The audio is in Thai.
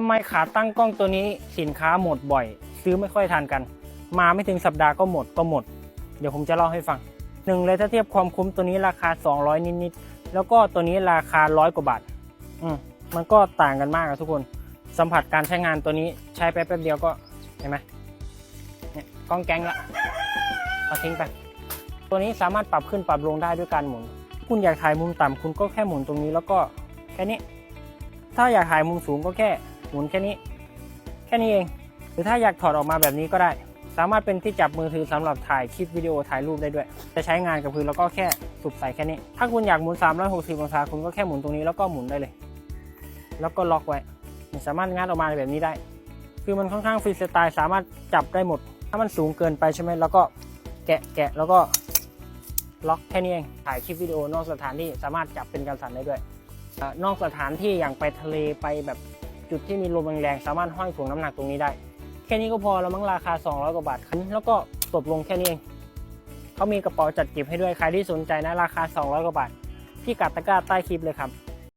ทำไมขาตั้งกล้องตัวนี้สินค้าหมดบ่อย ซื้อไม่ค่อยทันกัน มาไม่ถึงสัปดาห์ก็หมดก็หมด เดี๋ยวผมจะเล่าให้ฟังหนึ่งเลยถ้าเทียบความคุ้มตัวนี้ราคา 200 นิดๆแล้วก็ตัวนี้ราคาร้อยกว่าบาทอืมมันก็ต่างกันมากอะทุกคน สัมผัสการใช้งานตัวนี้ใช้ไปแป๊บเดียวก็เห็นไหมเนี่ยกล้องแกงละเอาทิ้งไป ตัวนี้สามารถปรับขึ้นปรับลงได้ด้วยการหมุน คุณอยากถ่ายมุมต่ำคุณก็แค่หมุนตรงนี้แล้วก็แค่นี้ ถ้าอยากถ่ายมุมสูงก็แค่ หมุนแค่นี้ แค่นี้เอง หรือถ้าอยากถอดออกมาแบบนี้ก็ได้ สามารถเป็นที่จับมือถือสำหรับถ่ายคลิปวิดีโอถ่ายรูปได้ด้วย จะใช้งานกับพื้นแล้วก็แค่สุบใส่แค่นี้ ถ้าคุณอยากหมุน 360 องศาคุณก็แค่หมุนตรงนี้แล้วก็หมุนได้เลย แล้วก็ล็อกไว้สามารถงัดออกมาแบบนี้ได้ คือมันค่อนข้างฟรีสไตล์สามารถจับได้หมด ถ้ามันสูงเกินไปใช่ไหมแล้วก็แกะแกะแล้วก็ล็อกแค่นี้เอง ถ่ายคลิปวิดีโอนอกสถานที่สามารถจับเป็นการสั่นได้ด้วยเอ่อนอกสถานที่อย่างไปทะเลไปแบบ จุดที่มีลมแรงๆสามารถห้อยถ่วงน้ำหนักตรงนี้ได้ แค่นี้ก็พอแล้วมั้งราคา 200 กว่าบาทแล้วก็จบลงแค่นี้เองเขามีกระเป๋าจัดเก็บให้ด้วยใครที่สนใจนะราคา 200 กว่าบาทพี่กัดตะกร้าใต้คลิปเลยครับ